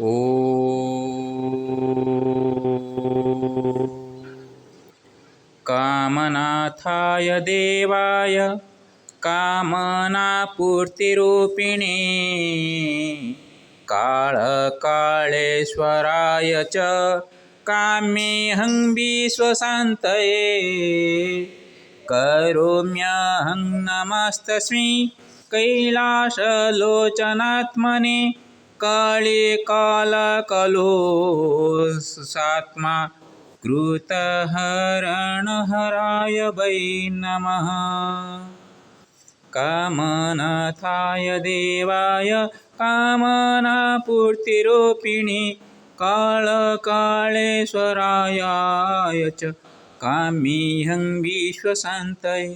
ओ कामनाथाय देवाय कामनापूर्तिरूपिणे काळकाळेश्वराय च काम्येऽहं विश्वशान्तये करोम्यहं नमस्तस्मै कैलासलोचनात्मने काळे कालकलोसात्मा कृतहरणहराय वै नमः। कामनाथाय देवाय कामनापूर्तिरूपिणे काळकाळेश्वराय च काम्येऽहं विश्वशान्तये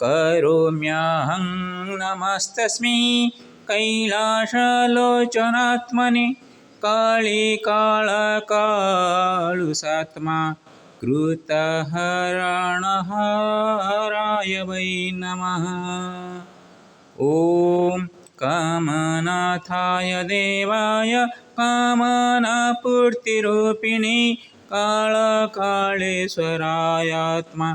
करोम्याहं नमस्तस्मै। कैलासलोचनात्मने काळे काळकाळुसात्मा कृतहरणहराय वै नमः। ॐ कामनाथाय देवाय कामनापूर्तिरूपिणे काळकाळेश्वरायात्मा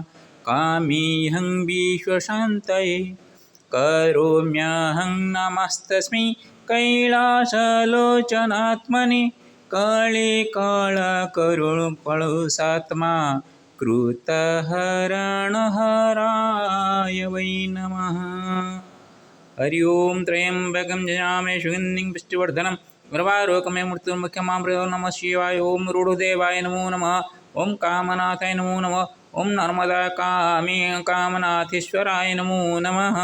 कामीहं विश्वशान्तये करोम्यहं नमस्तस्मै कैलासलोचनात्मने। काळे काळकरुपळुसात्मा कृतहरणहराय वै नमः। हरि ओं त्रयम्बकं जयामि सुगन्धिं पुष्टिवर्धनं गर्भारोकमे मृत्युर्मुख्यमामृतो नमः शिवाय। ॐ रूढदेवाय नमो नमः ॐ कामनाथाय नमो नमः ॐ नर्मदा कामी कामनाथेश्वराय नमो नमः।